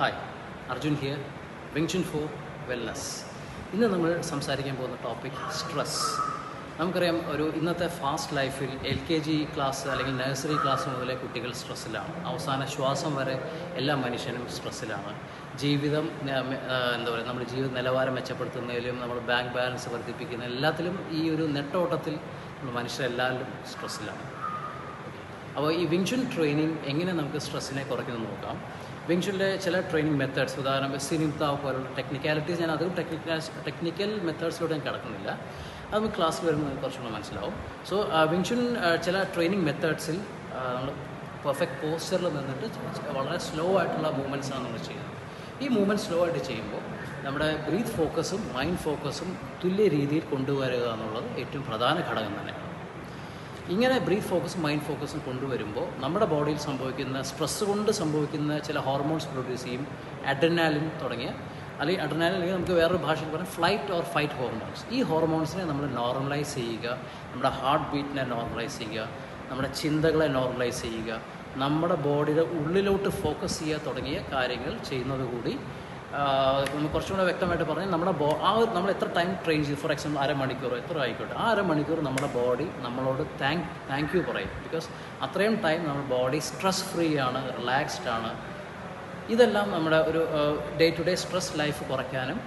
Hi Arjun here വെങ്ചുൻ for wellness ഇന്ന് നമ്മൾ സംസാരിക്കാൻ പോകുന്ന ടോപ്പിക് സ്ട്രെസ് നമുക്കറിയാം ഒരു ഇന്നത്തെ ഫാസ്റ്റ് ലൈഫിൽ എൽ കെ ജി ക്ലാസ് അല്ലെങ്കിൽ നഴ്സറി ക്ലാസ് മുതലേ കുട്ടികൾ സ്ട്രെസ്സിലാണ് അവസാന ശ്വാസം വരെ എല്ലാ മനുഷ്യനും സ്ട്രെസ്സിലാണ് ജീവിതം എന്താ പറയുക നമ്മുടെ ജീവിത നിലവാരം മെച്ചപ്പെടുത്തുന്നതിലും നമ്മുടെ ബാങ്ക് ബാലൻസ് വർദ്ധിപ്പിക്കുന്ന എല്ലാത്തിലും ഈ ഒരു നെട്ടോട്ടത്തിൽ മനുഷ്യരെല്ലാവരും സ്ട്രെസ്സിലാണ് അപ്പോൾ ഈ വിങ്ചുൻ ട്രെയിനിങ് എങ്ങനെ നമുക്ക് സ്ട്രെസ്സിനെ കുറയ്ക്കുന്നത് നോക്കാം? വിങ്ഷന്റെ ചില ട്രെയിനിങ് മെത്തേഡ്സ് ഉദാഹരണം സിനിമത്ത പോലുള്ള ടെക്നിക്കാലിറ്റീസ് ഞാൻ അതും ടെക്നിക്കൽ ടെക്നിക്കൽ മെത്തേഡ്സിലൂടെ ഞാൻ കിടക്കുന്നില്ല. അത് നമുക്ക് ക്ലാസ്സിൽ വരുമ്പോൾ കുറച്ചുകൂടെ മനസ്സിലാവും. സോ വിങ്ചുൻ ചില ട്രെയിനിങ് മെത്തേഡ്സിൽ നമ്മൾ പെർഫെക്റ്റ് പോസ്റ്ററിൽ നിന്നിട്ട് വളരെ സ്ലോ ആയിട്ടുള്ള മൂവ്മെന്റ്സാണ് നമ്മൾ ചെയ്യുന്നത്. ഈ മൂവ്മെന്റ് സ്ലോ ആയിട്ട് ചെയ്യുമ്പോൾ നമ്മുടെ ബ്രീത്ത് ഫോക്കസും മൈൻഡ് ഫോക്കസും തുല്യ രീതിയിൽ കൊണ്ടുവരിക എന്നുള്ളത് ഏറ്റവും പ്രധാന ഘടകം തന്നെയാണ് ഇങ്ങനെ ബ്രീത്ത് ഫോക്കസും മൈൻഡ് ഫോക്കസും കൊണ്ടുവരുമ്പോൾ നമ്മുടെ ബോഡിയിൽ സംഭവിക്കുന്ന സ്ട്രെസ് കൊണ്ട് സംഭവിക്കുന്ന ചില ഹോർമോൺസ് പ്രൊഡ്യൂസ് ചെയ്യും അഡ്രനാലിൻ തുടങ്ങിയ. അല്ലെങ്കിൽ അഡ്രനാലിൻ അല്ലെങ്കിൽ നമുക്ക് വേറൊരു ഭാഷയിൽ പറയാം ഫ്ലൈറ്റ് ഓർ ഫൈറ്റ് ഹോർമോൺസ് ഈ ഹോർമോൺസിനെ നമ്മൾ നോർമലൈസ് ചെയ്യുക നമ്മുടെ ഹാർട്ട് ബീറ്റിനെ നോർമലൈസ് ചെയ്യുക നമ്മുടെ ചിന്തകളെ നോർമലൈസ് ചെയ്യുക നമ്മുടെ ബോഡിയുടെ ഉള്ളിലോട്ട് ഫോക്കസ് ചെയ്യുക തുടങ്ങിയ കാര്യങ്ങൾ ചെയ്യുന്നത് കൂടി നമുക്ക് കുറച്ചും കൂടെ വ്യക്തമായിട്ട് പറഞ്ഞാൽ നമ്മുടെ ബോ ആ ഒരു നമ്മൾ എത്ര ടൈം ട്രെയിൻ ചെയ്തു? ഫോർ എക്സാമ്പിൾ അരമണിക്കൂറോ എത്ര ആയിക്കോട്ടെ. ആ അരമണിക്കൂർ നമ്മുടെ ബോഡി നമ്മളോട് താങ്ക് താങ്ക് യു പറയും. ബിക്കോസ് അത്രയും ടൈം നമ്മുടെ ബോഡി സ്ട്രെസ് ഫ്രീ ആണ് റിലാക്സ്ഡ് ആണ്. ഇതെല്ലാം നമ്മുടെ ഒരു day to day stress life കുറയ്ക്കാനും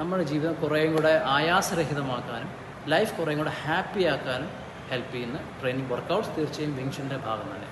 നമ്മുടെ ജീവിതം കുറേയും കൂടെ ആയാസരഹിതമാക്കാനും ലൈഫ് കുറേയും കൂടെ ഹാപ്പി ആക്കാനും ഹെൽപ്പ് ചെയ്യുന്ന ട്രെയിനിങ് വർക്കൗട്ട്സ് തീർച്ചയായും വിങ്ഷന്റെ ഭാഗം തന്നെ